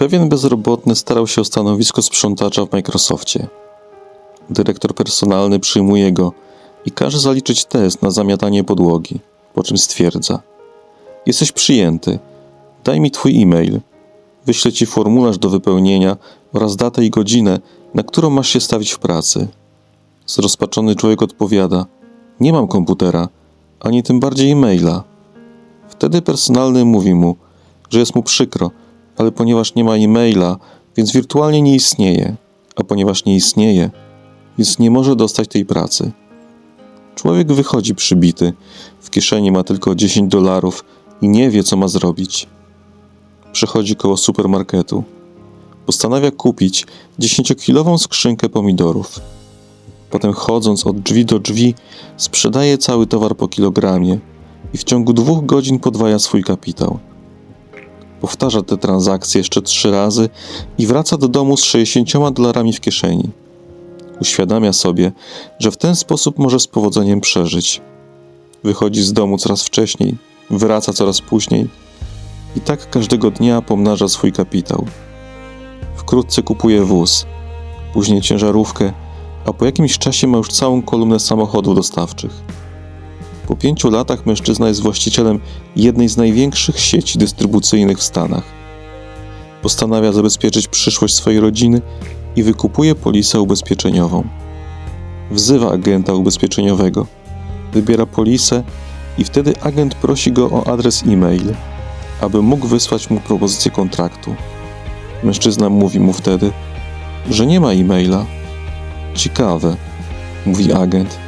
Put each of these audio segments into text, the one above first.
Pewien bezrobotny starał się o stanowisko sprzątacza w Microsoftie. Dyrektor personalny przyjmuje go i każe zaliczyć test na zamiatanie podłogi, po czym stwierdza: Jesteś przyjęty. Daj mi twój e-mail. Wyślę ci formularz do wypełnienia oraz datę i godzinę, na którą masz się stawić w pracy. Zrozpaczony człowiek odpowiada: Nie mam komputera, ani tym bardziej e-maila. Wtedy personalny mówi mu, że jest mu przykro, ale ponieważ nie ma e-maila, więc wirtualnie nie istnieje, a ponieważ nie istnieje, więc nie może dostać tej pracy. Człowiek wychodzi przybity, w kieszeni ma tylko 10 dolarów i nie wie, co ma zrobić. Przechodzi koło supermarketu. Postanawia kupić 10-kilową skrzynkę pomidorów. Potem chodząc od drzwi do drzwi, sprzedaje cały towar po kilogramie i w ciągu dwóch godzin podwaja swój kapitał. Powtarza te transakcje jeszcze trzy razy i wraca do domu z 60 dolarami w kieszeni. Uświadamia sobie, że w ten sposób może z powodzeniem przeżyć. Wychodzi z domu coraz wcześniej, wraca coraz później i tak każdego dnia pomnaża swój kapitał. Wkrótce kupuje wóz, później ciężarówkę, a po jakimś czasie ma już całą kolumnę samochodów dostawczych. Po pięciu latach mężczyzna jest właścicielem jednej z największych sieci dystrybucyjnych w Stanach. Postanawia zabezpieczyć przyszłość swojej rodziny i wykupuje polisę ubezpieczeniową. Wzywa agenta ubezpieczeniowego, wybiera polisę i wtedy agent prosi go o adres e-mail, aby mógł wysłać mu propozycję kontraktu. Mężczyzna mówi mu wtedy, że nie ma e-maila. Ciekawe, mówi agent.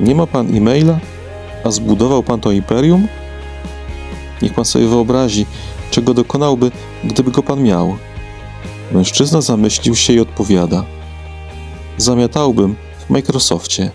Nie ma pan e-maila? A zbudował pan to imperium? Niech pan sobie wyobrazi, czego dokonałby, gdyby go pan miał. Mężczyzna zamyślił się i odpowiada: Zamiatałbym w Microsoftie.